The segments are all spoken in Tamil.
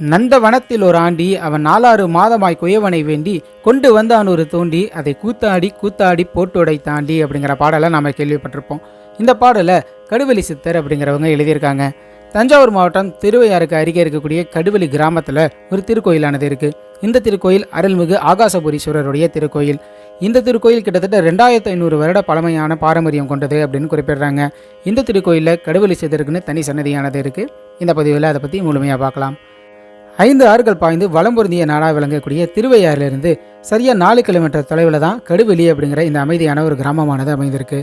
நந்தவனத்தில் ஒரு ஆண்டி அவன் நாலாறு மாதமாய் குயவனை வேண்டி கொண்டு வந்தான் ஒரு தோண்டி. அதை கூத்தாடி கூத்தாடி போட்டுடை தாண்டி அப்படிங்கிற பாடலை நாம் கேள்விப்பட்டிருப்போம். இந்த பாடலை கடுவெளி சித்தர் அப்படிங்கிறவங்க எழுதியிருக்காங்க. தஞ்சாவூர் மாவட்டம் திருவையாருக்கு அருகே இருக்கக்கூடிய கடுவெளி கிராமத்தில் ஒரு திருக்கோயிலானது இருக்குது இந்த திருக்கோயில் அருள்மிகு ஆகாசபுரீஸ்வரருடைய திருக்கோயில். இந்த திருக்கோயில் கிட்டத்தட்ட ரெண்டாயிரத்து ஐநூறு வருட பழமையான பாரம்பரியம் கொண்டது அப்படின்னு குறிப்பிடுறாங்க. இந்த திருக்கோயிலில் கடுவெளி சித்தருக்குன்னு தனி சன்னதியானது இருக்குது இந்த பதிவில் அதை பற்றி முழுமையாக பார்க்கலாம். ஐந்து ஆறுகள் பாய்ந்து வளம் பொருந்திய நாடாக விளங்கக்கூடிய திருவையாறிலிருந்து சரியாக நாலு கிலோமீட்டர் தொலைவில் தான் கடுவெளி அப்படிங்கிற இந்த அமைதியான ஒரு கிராமமானது அமைந்திருக்கு.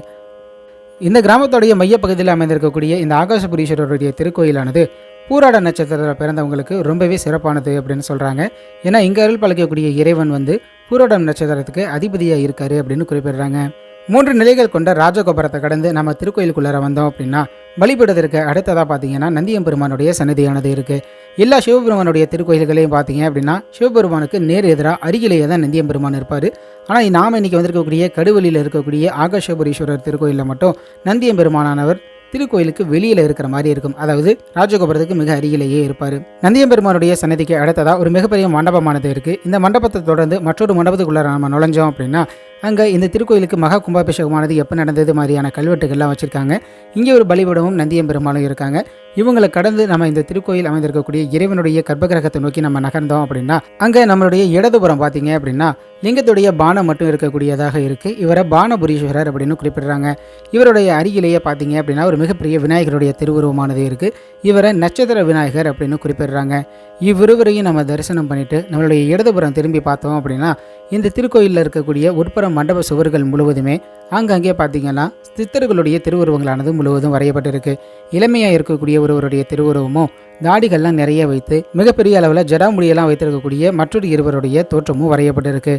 இந்த கிராமத்துடைய மையப்பகுதியில் அமைந்திருக்கக்கூடிய இந்த ஆகாசபுரீஸ்வரருடைய திருக்கோயிலானது பூராட நட்சத்திரத்தில் பிறந்தவங்களுக்கு ரொம்பவே சிறப்பானது அப்படின்னு சொல்கிறாங்க ஏன்னா இங்கே அருள் பழக்கக்கூடிய இறைவன் வந்து பூராடம் நட்சத்திரத்துக்கு அதிபதியாக இருக்காரு அப்படின்னு குறிப்பிடுறாங்க. மூன்று நிலைகள் கொண்ட ராஜகோபுரத்தை கடந்து நம்ம திருக்கோயிலுக்குள்ளார வந்தோம் அப்படின்னா வழிபடுவதற்கு அடுத்ததாக பார்த்தீங்கன்னா நந்தியம்பெருமானுடைய சன்னதியானது இருக்குது எல்லா சிவபெருமானுடைய திருக்கோயில்களையும் பார்த்தீங்க அப்படின்னா சிவபெருமானுக்கு நேர் எதிராக அருகிலேயே தான் நந்தியம்பெருமான் இருப்பார். ஆனால் நாம் இன்றைக்கி வந்திருக்கக்கூடிய கடுவெளியில் இருக்கக்கூடிய ஆகாஷபுரீஸ்வரர் திருக்கோயிலில் மட்டும் நந்தியம்பெருமானானவர் திருக்கோயிலுக்கு வெளியில் இருக்கிற மாதிரி இருக்கும். அதாவது ராஜகோபுரத்துக்கு மிக அருகிலேயே இருப்பார். நந்தியம்பெருமானுடைய சன்னதிக்கு அடுத்ததாக ஒரு மிகப்பெரிய மண்டபமானது இருக்குது இந்த மண்டபத்தை தொடர்ந்து மற்றொரு மண்டபத்துக்குள்ளே நம்ம நுழைஞ்சோம் அப்படின்னா அங்கே இந்த திருக்கோயிலுக்கு மகா கும்பாபிஷேகமானது எப்போ நடந்தது மாதிரியான கல்வெட்டுகள்லாம் வச்சுருக்காங்க. இங்கே ஒரு பலிபடமும் நந்தியம்பெருமானும் இருக்காங்க. இவங்களை கடந்து நம்ம இந்த திருக்கோயில் அமைந்திருக்கக்கூடிய இறைவனுடைய கர்ப்பகிரகத்தை நோக்கி நம்ம நகர்ந்தோம் அப்படின்னா அங்கே நம்மளுடைய இடதுபுறம் பார்த்தீங்க அப்படின்னா லிங்கத்துடைய பானம் மட்டும் இருக்கக்கூடியதாக இருக்குது இவரை பானபுரீஸ்வரர் அப்படின்னு குறிப்பிடுறாங்க. இவருடைய அருகிலேயே பார்த்தீங்க அப்படின்னா ஒரு மிகப்பெரிய விநாயகருடைய திருவுருவமானது இருக்குது இவரை நட்சத்திர விநாயகர் அப்படின்னு குறிப்பிடுறாங்க. இவ்விருவரையும் நம்ம தரிசனம் பண்ணிட்டு நம்மளுடைய இடதுபுறம் திரும்பி பார்த்தோம் அப்படின்னா இந்த திருக்கோயிலில் இருக்கக்கூடிய உட்புற மண்டப சுவர்கள் முழுவதுமே ஆங்காங்கே பார்த்தீங்கன்னா சித்தர்களுடைய திருவுருவங்களானது முழுவதும் வரையப்பட்டிருக்கு. இளமையாக இருக்கக்கூடிய ஒருவருடைய திருவுருவமும் தாடிகள்லாம் நிறைய வைத்து மிகப்பெரிய அளவில் ஜடாமுடியெல்லாம் வைத்திருக்கக்கூடிய மற்றொரு இருவருடைய தோற்றமும் வரையப்பட்டிருக்கு.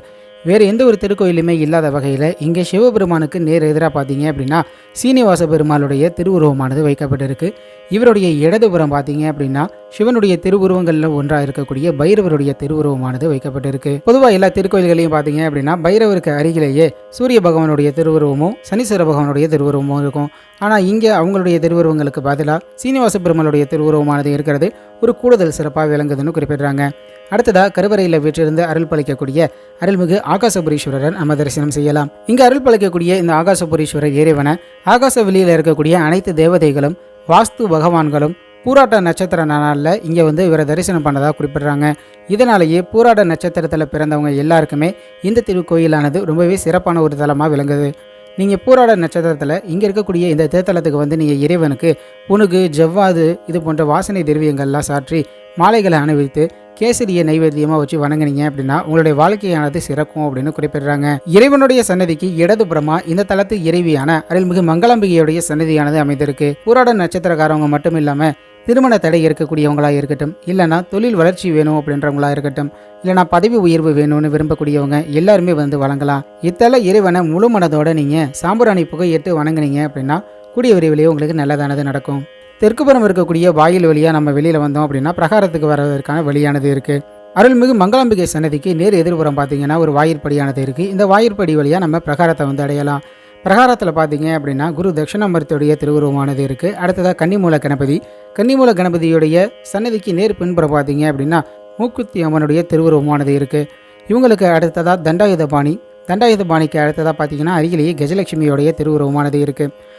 வேறு எந்த ஒரு திருக்கோயிலுமே இல்லாத வகையில் இங்கே சிவபெருமானுக்கு நேர் எதிராக பார்த்தீங்க அப்படின்னா சீனிவாச பெருமாளுடைய திருவுருவமானது வைக்கப்பட்டிருக்கு. இவருடைய இடதுபுறம் பார்த்தீங்க அப்படின்னா சிவனுடைய திருவுருவங்களில் ஒன்றாக இருக்கக்கூடிய பைரவருடைய திருவுருவமானது வைக்கப்பட்டிருக்கு. பொதுவாக எல்லா திருக்கோயில்களையும் பார்த்தீங்க அப்படின்னா பைரவருக்கு அருகிலேயே சூரிய பகவானுடைய திருவுருவமும் சனீஸ்வர பகவானுடைய திருவுருவமும் இருக்கும். ஆனால் இங்கே அவங்களுடைய திருவுருவங்களுக்கு பதிலாக சீனிவாச பெருமாளுடைய திருவுருவமானது இருக்கிறது. ஒரு கூடுதல் சிறப்பாக விளங்குதுன்னு குறிப்பிடுறாங்க. அடுத்ததாக கருவறையில் வீற்றிருந்து அருள் பழிக்கக்கூடிய அருள்மிகு ஆகாசபுரீஸ்வரர் நம்ம தரிசனம் செய்யலாம். இங்கே அருள் பழிக்கக்கூடிய இந்த ஆகாசபுரீஸ்வரர் இறைவனை ஆகாச வெளியில் இருக்கக்கூடிய அனைத்து தேவதைகளும் வாஸ்து பகவான்களும் பூராட்ட நட்சத்திர நாளில் இங்கே வந்து இவரை தரிசனம் பண்ணதாக குறிப்பிடுறாங்க. இதனாலேயே பூராட நட்சத்திரத்தில் பிறந்தவங்க எல்லாருக்குமே இந்த திருக்கோயிலானது ரொம்பவே சிறப்பான ஒரு தலமாக விளங்குது. நீங்கள் பூராட நட்சத்திரத்தில் இங்கே இருக்கக்கூடிய இந்த தேத்தலத்துக்கு வந்து நீங்கள் இறைவனுக்கு புனுகு ஜவ்வாது இது போன்ற வாசனை திரவியங்கள்லாம் சாற்றி மாலைகளை அணிவித்து கேசரியை நைவேத்தியமாக வச்சு வணங்குனீங்க அப்படின்னா உங்களுடைய வாழ்க்கையானது சிறக்கும் அப்படின்னு குறிப்பிடுறாங்க. இறைவனுடைய சன்னதிக்கு இடதுபுறமா இந்த தளத்து இறைவியான அருள்மிகு மங்களாம்பிகையுடைய சன்னதியானது அமைந்திருக்கு. பூராட நட்சத்திரக்காரவங்க மட்டும் இல்லாமல் திருமண தடை இருக்கக்கூடியவங்களா இருக்கட்டும் இல்லைனா தொழில் வளர்ச்சி வேணும் அப்படின்றவங்களா இருக்கட்டும் இல்லைனா பதவி உயர்வு வேணும்னு விரும்பக்கூடியவங்க எல்லாருமே வந்து வழங்கலாம். இத்தல இறைவனை முழு மனதோட நீங்கள் சாம்பிராணி புகையிட்டு வணங்குனீங்க அப்படின்னா கூடிய விரைவிலேயே உங்களுக்கு நல்லதானது நடக்கும். தெற்குப்புறம் இருக்கக்கூடிய வாயில் வழியாக நம்ம வெளியில் வந்தோம் அப்படின்னா பிரகாரத்துக்கு வர்றதற்கான வழியானது இருக்குது அருள்மிகு மங்களாம்பிகை சன்னதிக்கு நேர் எதிர்புறம் பார்த்தீங்கன்னா ஒரு வாயிற்படியானது இருக்குது இந்த வாயிற்படி வழியாக நம்ம பிரகாரத்தை வந்து அடையலாம். பிரகாரத்தில் பார்த்தீங்க அப்படின்னா குரு தட்சிணாமூர்த்தியுடைய திருவுருவமானது இருக்குது அடுத்ததாக கன்னிமூல கணபதி. கன்னிமூல கணபதியுடைய சன்னதிக்கு நேர் பின்புற பார்த்தீங்க அப்படின்னா மூக்குத்தி அம்மனுடைய திருவுருவமானது இருக்குது இவங்களுக்கு அடுத்ததாக தண்டாயுதபாணி. தண்டாயுதபாணிக்கு அடுத்ததாக பார்த்தீங்கன்னா அருகிலேயே கஜலட்சுமியோடைய திருவுருவமானது இருக்குது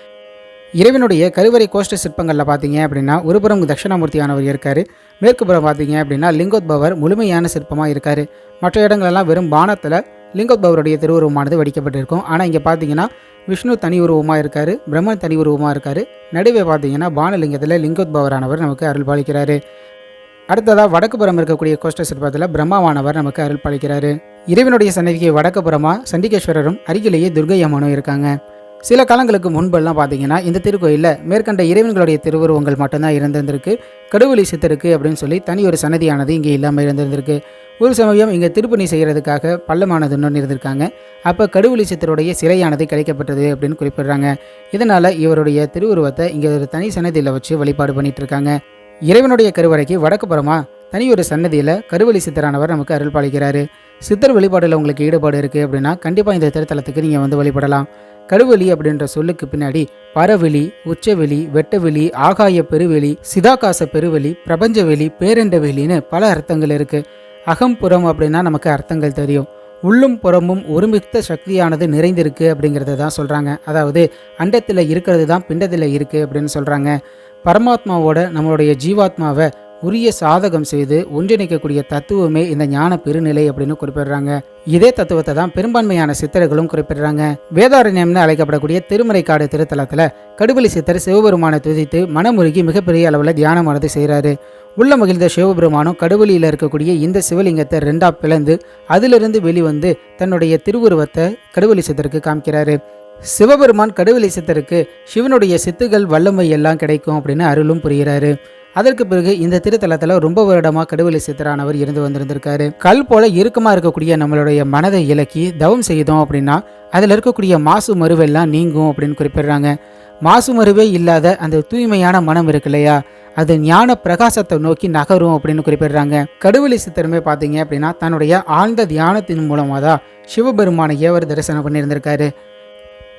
இறைவனுடைய கருவறை கோஷ்ட சிற்பங்களில் பார்த்தீங்க அப்படின்னா ஒருபுறம் தட்சிணாமூர்த்தியானவர் இருக்கார். மேற்குப்புறம் பார்த்தீங்க அப்படின்னா லிங்கோத்பவர் முழுமையான சிற்பமாக இருக்கார். மற்ற இடங்களெல்லாம் வெறும் பானத்தில் லிங்கோத்பவருடைய திருவுருவமானது வடிக்கப்பட்டிருக்கும். ஆனால் இங்கே பார்த்தீங்கன்னா விஷ்ணு தனி உருவமாக இருக்கார் பிரம்மன் தனி உருவமாக இருக்கார். நடுவே பார்த்தீங்கன்னா பானலிங்கத்தில் லிங்கோத்பவரானவர் நமக்கு அருள் பாலிக்கிறாரு அடுத்ததாக வடக்குப்புறம் இருக்கக்கூடிய கோஷ்ட சிற்பத்தில் பிரம்மாவானவர் நமக்கு அருள் பாலிக்கிறாரு இறைவனுடைய சன்னதிக்கு வடக்குப்புறமாக சண்டிகேஸ்வரரும் அருகிலேயே துர்கை அம்மனும் இருக்காங்க. சில காலங்களுக்கு முன்பெல்லாம் பார்த்தீங்கன்னா இந்த திருக்கோயிலில் மேற்கண்ட இறைவன்களுடைய திருவுருவங்கள் மட்டும்தான் இருந்திருந்திருக்கு. கடவுளி சித்தருக்கு அப்படின்னு சொல்லி தனி ஒரு சன்னதியானது இங்கே இல்லாமல் இருந்திருந்திருக்கு. ஒரு சமயம் இங்கே திருப்பணி செய்கிறதுக்காக பள்ளமானது இன்னொன்று இருந்திருக்காங்க. அப்போ கடவுளி சித்தருடைய சிலையானது கிடைக்கப்பட்டது அப்படின்னு குறிப்பிடுறாங்க. இதனால் இவருடைய திருவுருவத்தை இங்கே ஒரு தனி சன்னதியில் வச்சு வழிபாடு பண்ணிகிட்ருக்காங்க இறைவனுடைய கருவறைக்கு வடக்கு புறமா தனியொரு சன்னதியில் கருவழி சித்தரானவர் நமக்கு அருள் பாலிக்கிறாரு சித்தர் வழிபாடில் உங்களுக்கு ஈடுபாடு இருக்குது அப்படின்னா கண்டிப்பாக இந்த திருத்தலத்துக்கு நீங்கள் வந்து வழிபடலாம். கருவெளி அப்படின்ற சொல்லுக்கு பின்னாடி பரவெளி உச்சவெளி வெட்டவெளி ஆகாய பெருவெளி சிதாகாச பெருவெளி பிரபஞ்சவெளி பேரண்ட வெளின்னு பல அர்த்தங்கள் இருக்கு. அகம் புறம் அப்படின்னா நமக்கு அர்த்தங்கள் தெரியும். உள்ளும் புறமும் ஒருமித்த சக்தியானது நிறைந்திருக்கு அப்படிங்கிறத தான் சொல்கிறாங்க அதாவது அண்டத்தில் இருக்கிறது தான் பிண்டத்தில் இருக்குது அப்படின்னு சொல்கிறாங்க பரமாத்மாவோட நம்மளுடைய ஜீவாத்மாவை உரிய சாதகம் செய்து ஒன்றிணைக்கக்கூடிய தத்துவமே இந்த ஞான பெருநிலை அப்படின்னு குறிப்பிடுறாங்க. இதே தத்துவத்தை தான் பெரும்பான்மையான சித்தர்களும் குறிப்பிடுறாங்க. வேதாரண்யம்னு அழைக்கப்படக்கூடிய திருமறைக்காடு திருத்தலத்தில் கடுவலி சித்தர் சிவபெருமானை துதித்து மனமுருகி மிகப்பெரிய அளவில் தியானமானது செய்கிறாரு உள்ள மகிழ்ந்த சிவபெருமானும் கடுவெளியில் இருக்கக்கூடிய இந்த சிவலிங்கத்தை ரெண்டா பிளந்து அதிலிருந்து வெளிவந்து தன்னுடைய திருவுருவத்தை கடுவெளி சித்தருக்கு காமிக்கிறாரு. சிவபெருமான் கடுவலி சித்தருக்கு சிவனுடைய சித்துகள் வல்லமை எல்லாம் கிடைக்கும் அப்படின்னு அருளும் புரிகிறாரு. அதற்கு பிறகு இந்த திருத்தலத்தில் ரொம்ப வருடமாக கடுவலி சித்தரானவர் இருந்து வந்திருந்திருக்காரு. கல் போல இறுக்கமாக இருக்கக்கூடிய நம்மளுடைய மனதை இலக்கி தவம் செய்தோம் அப்படின்னா அதில் இருக்கக்கூடிய மாசு மருவெல்லாம் நீங்கும் அப்படின்னு குறிப்பிடுறாங்க. மாசு மருவே இல்லாத அந்த தூய்மையான மனம் இருக்கு இல்லையா? அது ஞான பிரகாசத்தை நோக்கி நகரும் அப்படின்னு குறிப்பிடுறாங்க. கடுவலி சித்தருமே பார்த்தீங்க அப்படின்னா தன்னுடைய ஆழ்ந்த தியானத்தின் மூலமாக தான் சிவபெருமானை ஏவர் தரிசனம் பண்ணியிருந்திருக்காரு.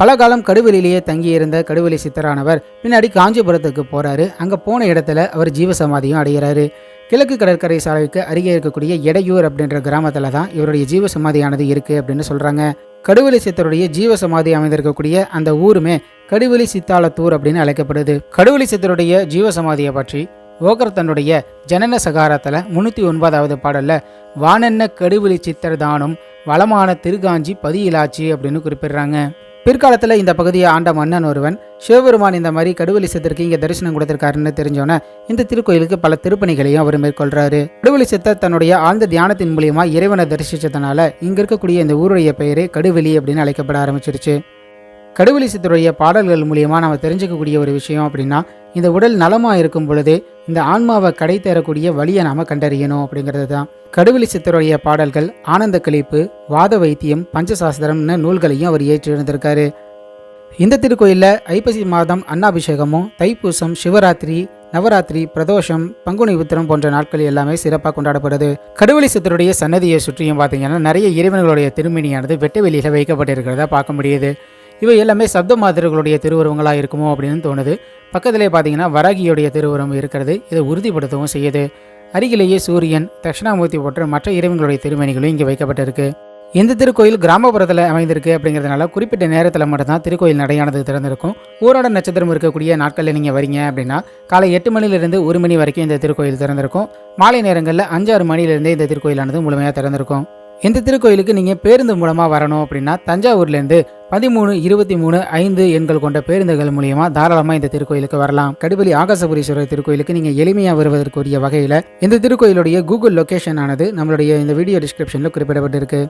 பல காலம் கடுவெளியிலேயே தங்கியிருந்த கடுவெளி சித்தரானவர் பின்னாடி காஞ்சிபுரத்துக்கு போறாரு. அங்க போன இடத்துல அவர் ஜீவசமாதியும் அடைகிறாரு. கிழக்கு கடற்கரை சாலைக்கு அருகே இருக்கக்கூடிய எடையூர் அப்படின்ற கிராமத்துல தான் இவருடைய ஜீவசமாதியானது இருக்கு அப்படின்னு சொல்றாங்க. கடுவெளி சித்தருடைய ஜீவசமாதி அமைந்திருக்கக்கூடிய அந்த ஊருமே கடுவெளி சித்தாலத்தூர் அப்படின்னு அழைக்கப்படுது. கடுவெளி சித்தருடைய ஜீவசமாதியை பற்றி ஓகர் தன்னுடைய ஜனன சகாரத்தில் முன்னூற்றி ஒன்பதாவது பாடல்ல வானென்ன கடுவெளி சித்தர் தானும் வளமான திருகாஞ்சி பதியிலாச்சி அப்படின்னு குறிப்பிடுறாங்க. பிற்காலத்தில் இந்த பகுதியை ஆண்ட மன்னன் ஒருவன் சிவபெருமான் இந்த மாதிரி கடுவலி சித்தருக்கு இங்கே தரிசனம் கொடுத்திருக்காருன்னு தெரிஞ்சோன்னே இந்த திருக்கோயிலுக்கு பல திருப்பணிகளையும் அவர் மேற்கொள்றாரு. கடுவலி சித்தர் தன்னுடைய ஆழ்ந்த தியானத்தின் மூலியமா இறைவனை தரிசிச்சதுனால இங்க இருக்கக்கூடிய இந்த ஊருடைய பெயரே கடுவெளி அப்படின்னு அழைக்கப்பட ஆரம்பிச்சிருச்சு. கடுவெளி சித்தருடைய பாடல்கள் மூலியமா நம்ம தெரிஞ்சுக்கக்கூடிய ஒரு விஷயம் அப்படின்னா இந்த உடல் நலமா இருக்கும் பொழுதே இந்த ஆன்மாவை கடை தேரக்கூடிய வழியை நாம கண்டறியணும் அப்படிங்கிறது தான் கடுவெளி சித்தருடைய பாடல்கள் ஆனந்த கழிப்பு வாத வைத்தியம் பஞ்சசாஸ்திரம்னு நூல்களையும் அவர் ஏற்றிருந்திருக்காரு இந்த திருக்கோயிலில் ஐப்பசி மாதம் அன்னாபிஷேகமும் தைப்பூசம் சிவராத்திரி நவராத்திரி பிரதோஷம் பங்குனி உத்திரம் போன்ற நாட்கள் எல்லாமே சிறப்பாக கொண்டாடப்படுது. கடுவெளி சித்தருடைய சன்னதியை சுற்றியும் பார்த்தீங்கன்னா நிறைய இறைவன்களுடைய திருமணியானது வெட்ட வெளியில் வைக்கப்பட்டிருக்கிறத பார்க்க முடியுது. இவை எல்லாமே சப்த மாதிரிகளுடைய திருவுருவங்களாக இருக்குமோ அப்படின்னு தோணுது. பக்கத்திலே பார்த்தீங்கன்னா வராகியுடைய திருவுருவம் இருக்கிறது. இதை உறுதிப்படுத்தவும் செய்யுது. அருகிலேயே சூரியன் தட்சிணாமூர்த்தி போன்ற மற்ற இறைவங்களுடைய திருமணிகளும் இங்கே வைக்கப்பட்டிருக்கு. இந்த திருக்கோயில் கிராமப்புறத்தில் அமைந்திருக்கு அப்படிங்கிறதுனால குறிப்பிட்ட நேரத்தில் மட்டும்தான் திருக்கோயில் நடையானது திறந்திருக்கும். ஊராட நட்சத்திரம் இருக்கக்கூடிய நாட்களில் நீங்கள் வரீங்க அப்படின்னா காலை எட்டு மணிலிருந்து ஒரு மணி வரைக்கும் இந்த திருக்கோயில் திறந்திருக்கும். மாலை நேரங்களில் அஞ்சாறு மணிலிருந்தே இந்த திருக்கோயிலானது முழுமையாக திறந்திருக்கும். இந்த திருக்கோயிலுக்கு நீங்கள் பேருந்து மூலமாக வரணும் அப்படின்னா தஞ்சாவூர்லேருந்து பதிமூணு இருபத்தி மூணு ஐந்து எண்கள் கொண்ட பேருந்துகள் மூலியமாக தாராளமாக இந்த திருக்கோயிலுக்கு வரலாம். கடுபலி ஆகாசபுரீஸ்வரர் திருக்கோயிலுக்கு நீங்கள் எளிமையாக வருவதற்குரிய வகையில் இந்த திருக்கோயிலுடைய கூகுள் லொகேஷன் ஆனது நம்மளுடைய இந்த வீடியோ டிஸ்கிரிப்ஷனில் குறிப்பிடப்பட்டிருக்கு.